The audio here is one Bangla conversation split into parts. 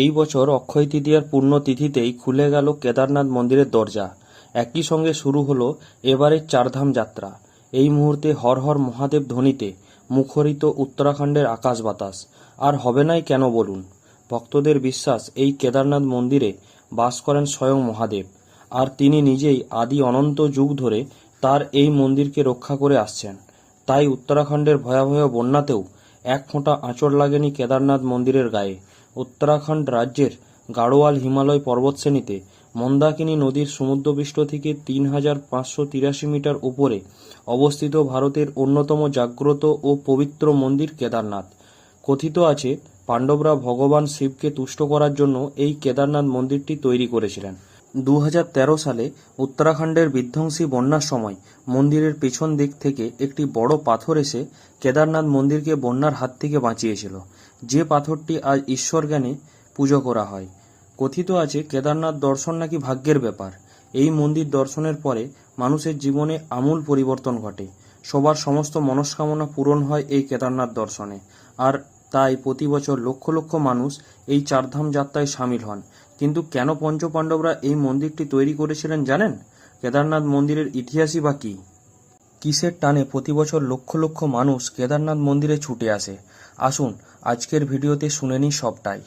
এই বছর অক্ষয় তৃতীয়ার পুণ্যতিথিতেই খুলে গেল কেদারনাথ মন্দিরের দরজা। একই সঙ্গে শুরু হলো এবারের চারধাম যাত্রা। এই মুহূর্তে হর হর মহাদেব ধ্বনিতে মুখরিত উত্তরাখণ্ডের আকাশ বাতাস। আর হবে নাই কেন বলুন? ভক্তদের বিশ্বাস, এই কেদারনাথ মন্দিরে বাস করেন স্বয়ং মহাদেব। আর তিনি নিজেই আদি অনন্ত যুগ ধরে তার এই মন্দিরকে রক্ষা করে আসছেন। তাই উত্তরাখণ্ডের ভয়াবহ বন্যাতেও এক ফোঁটা আঁচড় লাগেনি কেদারনাথ মন্দিরের গায়ে। উত্তরাখণ্ড রাজ্যের গাড়োয়াল হিমালয় পর্বতশ্রেণীতে মন্দাকিনী নদীর সমুদ্রপৃষ্ঠ থেকে তিন হাজার পাঁচশো তিরাশি মিটার উপরে অবস্থিত ভারতের অন্যতম জাগ্রত ও পবিত্র মন্দির কেদারনাথ। কথিত আছে, পাণ্ডবরা ভগবান শিবকে তুষ্ট করার জন্য এই কেদারনাথ মন্দিরটি তৈরি করেছিলেন। দু হাজার তেরো সালে উত্তরাখণ্ডের বিধ্বংসী বন্যার সময় মন্দিরের পেছন দিক থেকে একটি বড় পাথর এসে কেদারনাথ মন্দিরকে বন্যার হাত থেকে বাঁচিয়েছিল। যে পাথরটি আজ ঈশ্বর জ্ঞানে পুজো করা হয়। কথিত আছে, কেদারনাথ দর্শন নাকি ভাগ্যের ব্যাপার। এই মন্দির দর্শনের পরে মানুষের জীবনে আমূল পরিবর্তন ঘটে। সবার সমস্ত মনস্কামনা পূরণ হয় এই কেদারনাথ দর্শনে। আর তাই প্রতি বছর লক্ষ লক্ষ মানুষ এই চারধাম যাত্রায় সামিল হন। কিন্তু কেন পঞ্চপাণ্ডবরা এই মন্দিরটি তৈরি করেছিলেন জানেন? কেদারনাথ মন্দিরের ইতিহাসই বা কী? কিসের টানে প্রতি বছর লক্ষ লক্ষ মানুষ কেদারনাথ মন্দিরে ছুটে আসে? আসুন আজকের ভিডিওতে শুনে নিই সবটাই।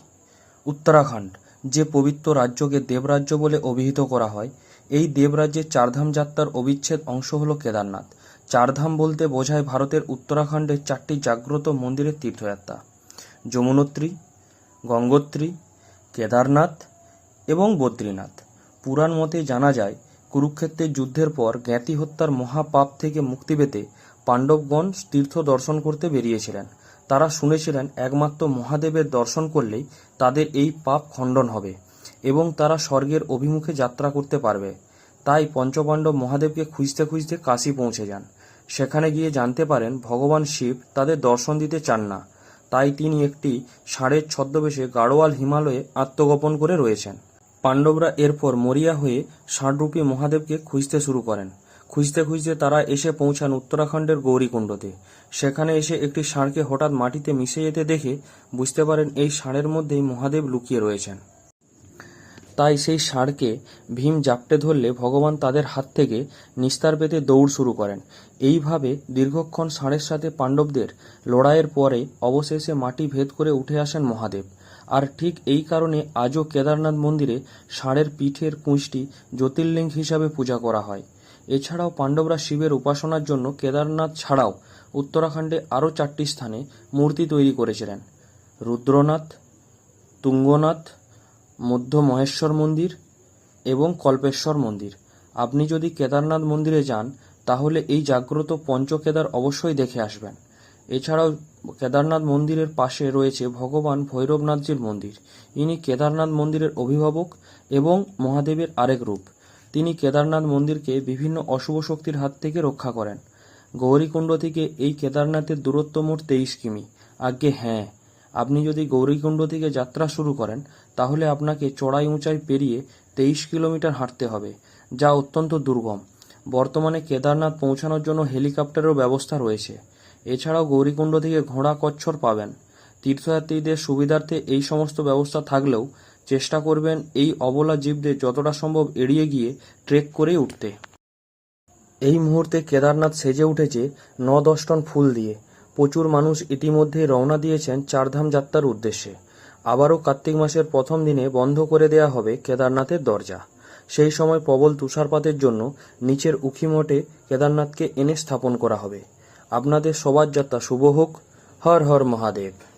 উত্তরাখণ্ড, যে পবিত্র রাজ্যকে দেবরাজ্য বলে অভিহিত করা হয়, এই দেবরাজ্যের চারধাম যাত্রার অবিচ্ছেদ অংশ হল কেদারনাথ। চারধাম বলতে বোঝায় ভারতের উত্তরাখণ্ডের চারটি জাগ্রত মন্দিরের তীর্থযাত্রা। যমুনোত্রী, গঙ্গোত্রী, কেদারনাথ এবং বদ্রীনাথ। পুরাণ মতে জানা যায়, কুরুক্ষেত্রের যুদ্ধের পর জ্ঞাতি হত্যার মহাপাপ থেকে মুক্তি পেতে পাণ্ডবগণ তীর্থ দর্শন করতে বেরিয়েছিলেন। তারা শুনেছিলেন একমাত্র মহাদেবের দর্শন করলেই তাদের এই পাপ খণ্ডন হবে এবং তারা স্বর্গের অভিমুখে যাত্রা করতে পারবে। তাই পঞ্চপাণ্ডব মহাদেবকে খুঁজতে খুঁজতে কাশী পৌঁছে যান। সেখানে গিয়ে জানতে পারেন ভগবান শিব তাদের দর্শন দিতে চান না। তাই তিনি একটি ষাঁড়ের ছদ্মবেশে গাড়োয়াল হিমালয়ে আত্মগোপন করে রয়েছেন। পাণ্ডবরা এরপর মরিয়া হয়ে ষাঁড়রূপী মহাদেবকে খুঁজতে শুরু করেন। খুঁজতে খুঁজতে তারা এসে পৌঁছান উত্তরাখণ্ডের গৌরীকুণ্ডতে। সেখানে এসে একটি ষাঁড়কে হঠাৎ মাটিতে মিশে যেতে দেখে বুঝতে পারেন এই ষাঁড়ের মধ্যেই মহাদেব লুকিয়ে রয়েছেন। তাই সেই ষাঁড়কে ভীম জাপটে ধরলে ভগবান তাদের হাত থেকে নিস্তার পেতে দৌড় শুরু করেন। এইভাবে দীর্ঘক্ষণ ষাঁড়ের সাথে পাণ্ডবদের লড়াইয়ের পরে অবশেষে মাটি ভেদ করে উঠে আসেন মহাদেব। আর ঠিক এই কারণে আজও কেদারনাথ মন্দিরে ষাঁড়ের পিঠের কুঁচটি জ্যোতির্লিঙ্গ হিসাবে পূজা করা হয়। এছাড়াও পাণ্ডবরা শিবের উপাসনার জন্য কেদারনাথ ছাড়াও উত্তরাখণ্ডে আরও চারটি স্থানে মূর্তি তৈরি করেছিলেন। রুদ্রনাথ, তুঙ্গনাথ, মধ্য মহেশ্বর মন্দির এবং কল্পেশ্বর মন্দির। আপনি যদি কেদারনাথ মন্দিরে যান, তাহলে এই জাগ্রত পঞ্চকেদার অবশ্যই দেখে আসবেন। এছাড়াও কেদারনাথ মন্দিরের পাশে রয়েছে ভগবান ভৈরবনাথজির মন্দির। ইনি কেদারনাথ মন্দিরের অভিভাবক এবং মহাদেবের আরেক রূপ। তিনি কেদারনাথ মন্দিরকে বিভিন্ন অশুভ শক্তির হাত থেকে রক্ষা করেন। গৌরীকুণ্ড থেকে এই কেদারনাথের দূরত্ব মোট তেইশ কিমি। আজ্ঞে হ্যাঁ। আপনি যদি গৌরীকুণ্ড থেকে যাত্রা শুরু করেন, তাহলে আপনাকে চড়াই উঁচাই পেরিয়ে তেইশ কিলোমিটার হাঁটতে হবে, যা অত্যন্ত দুর্গম। বর্তমানে কেদারনাথ পৌঁছানোর জন্য হেলিকপ্টারেরও ব্যবস্থা রয়েছে। এছাড়াও গৌরীকুণ্ড থেকে ঘোড়া কচ্ছর পাবেন। তীর্থযাত্রীদের সুবিধার্থে এই সমস্ত ব্যবস্থা থাকলেও চেষ্টা করবেন এই অবলা জীবদের যতটা সম্ভব এড়িয়ে গিয়ে ট্রেক করে উঠতে। এই মুহূর্তে কেদারনাথ সেজে উঠেছে ন দশ টন ফুল দিয়ে। প্রচুর মানুষ ইতিমধ্যে রওনা দিয়েছেন চারধাম যাত্রার উদ্দেশ্যে। আবারও কার্তিক মাসের প্রথম দিনে বন্ধ করে দেয়া হবে কেদারনাথের দরজা। সেই সময় প্রবল তুষারপাতের জন্য নিচের উখিমঠে কেদারনাথকে এনে স্থাপন করা হবে। আপনাদের সবার যাত্রা শুভ হোক। হর হর মহাদেব।